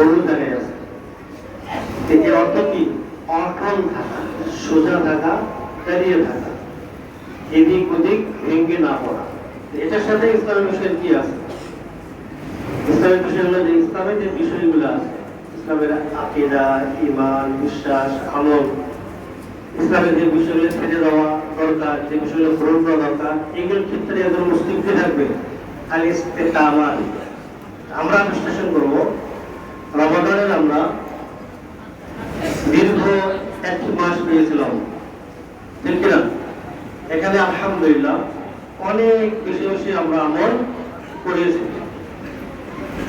গরু দাঁড়িয়ে আছে এর অর্থ কি? অটল থাকা, সোজা থাকা, দাঁড়িয়ে থাকা। এদিক ওদিক ভেঙে না পড়া। এটার সাথে ইসলামের বিষয় কি আছে? ইসলামের বিষয়গুলো যে ইসলামের যে বিষয়গুলো আছে, ইসলামের আকিদা ইমান বিশ্বাস আমল ইসলামের যে বিষয়গুলো ছেড়ে দেওয়া দরকার, যে বিষয়গুলো গ্রহণ করা দরকার, এগুলোর ক্ষেত্রে একজন মুসলিম কি থাকবে? খালি ইস্তেকামাল আমরা বিশ্লেষণ করব রমাদানের আমরা দীর্ঘ এক মাস পেয়েছিলাম ঠিক কিনা এখানে আলহামদুলিল্লাহ অনেক বেশি বেশি আমরা আমল করেছি।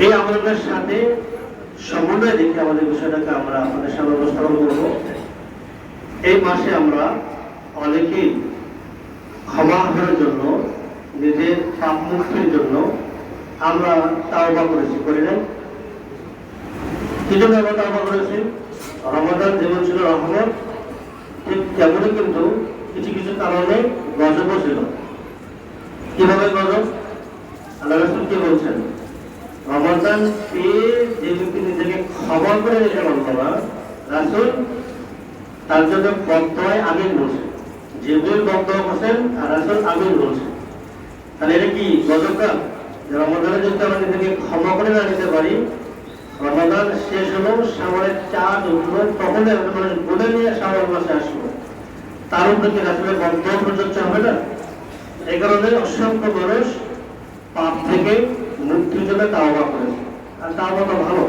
এই আমলের সাথে সমন্বয় দেখে আমাদের বিষয়টাকে আমরা আপনাদের সামনে উপস্থাপন করব। এই মাসে আমরা অনেকেই ক্ষমা করার জন্য, নিজের পাপ জন্য আমরা তাওবা করেছি, করি নাই? কি জন্য আমরা তাওবা করেছি? রমাদান যেমন ছিল রহমত ঠিক কিন্তু কিছু কিছু কারণে গজবও ছিল। কীভাবে গজব? আল্লাহ রসুল কি বলছেন? রমাদান পেয়ে যে ব্যক্তি নিজেকে ক্ষমা করে নিতে পারতো রাসুল তার জন্য বক্তব্য আমিন বলছে জিবুল বক্তব্য বলছেন আর রাসুল আমিন বলছে তাহলে এটা কি গজবটা যে রমাদানে যদি আমরা নিজেকে ক্ষমা করে না নিতে পারি রমাদান শেষ হলো সামনের চাঁদ উঠল তখন একটা মানুষ বলে নিয়ে শ্রাবণ মাসে আসলো তার উপরে কি রাসুলের বক্তব্য প্রযোজ্য হবে না? এই কারণে অসংখ্য মানুষ পাপ থেকে মুক্তির জন্য তাওবা করেছে। আর তাওবা তো ভালো।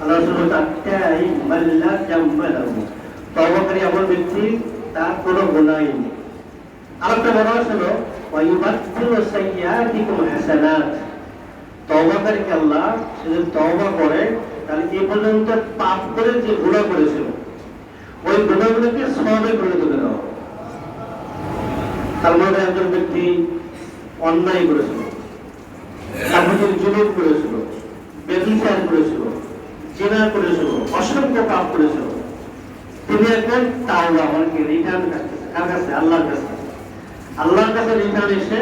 আল্লাহ বলছে আত্মাই মাল্লা জাম্মালাহু। তওবাকারী এমন ব্যক্তি, তার কোনো গুনাহই নেই। আরেকটা বলা হলো ওয়াইবাদদিলু সাইয়্যাতিকুম হাসানাত। তওবাকারীকে আল্লাহ? সে যদি তওবা করে, তাহলে এই পর্যন্ত পাপ করে যে গুনাহ করেছিল, ওই গুনাহগুলোকে সওয়াবে পরিণত করে দেওয়া তার মধ্যে একজন ব্যক্তি অন্যায় করেছিল তারপর জুলুম করেছিল বেবিচার করেছিল, জেনা করেছিল, অসংখ্য পাপ করেছিল। তিনি এখন তাওবা আমাকে রিটার্ন করতেছে। কার কাছে? আল্লাহর কাছে। আল্লাহর কাছে রিটার্ন এসে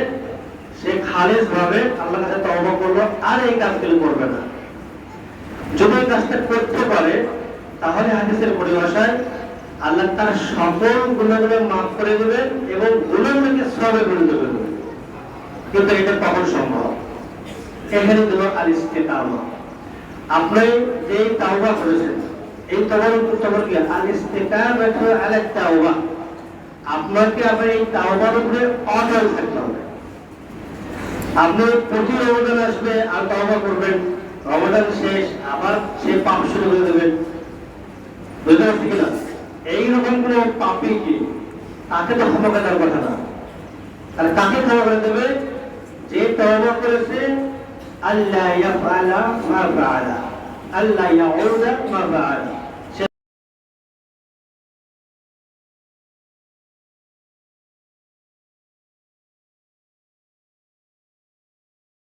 সে খালেজ ভাবে আল্লাহ কাছে তওবা করল, আর এই কাজগুলো করবে না। যদি এই কাজটা করতে পারে, তাহলে হাদিসের পরিভাষায় আল্লাহ তার সকল গুণাগুলো মাফ করে দেবেন এবং গুণাগুলোকে সবে করে দেবেন কিন্তু এটা তখন সম্ভব? এখানে দিল আল ইস্তেকামা আপনি যে তাওবা করেছেন, এই তবার তবর কি? আল তাওবা আপনাকে আপনার এই তাওবার উপরে অটল থাকতে আপনি প্রতি রমজান আসবে, আর তাওবা করবেন। রমজান শেষ, আবার সে পাপ শুরু করে দেবেন। বুঝতে পারছি কিনা? এইরকম কোনো পাপি কি? তাকে তো ক্ষমা করার কথা না। তাহলে তাকে ক্ষমা করে দেবে, যে তওবা করেছে, আল্লাহ ইয়াফআলা মা ফাআলা। আল্লাহ ইয়াউদা মা ফাআলা।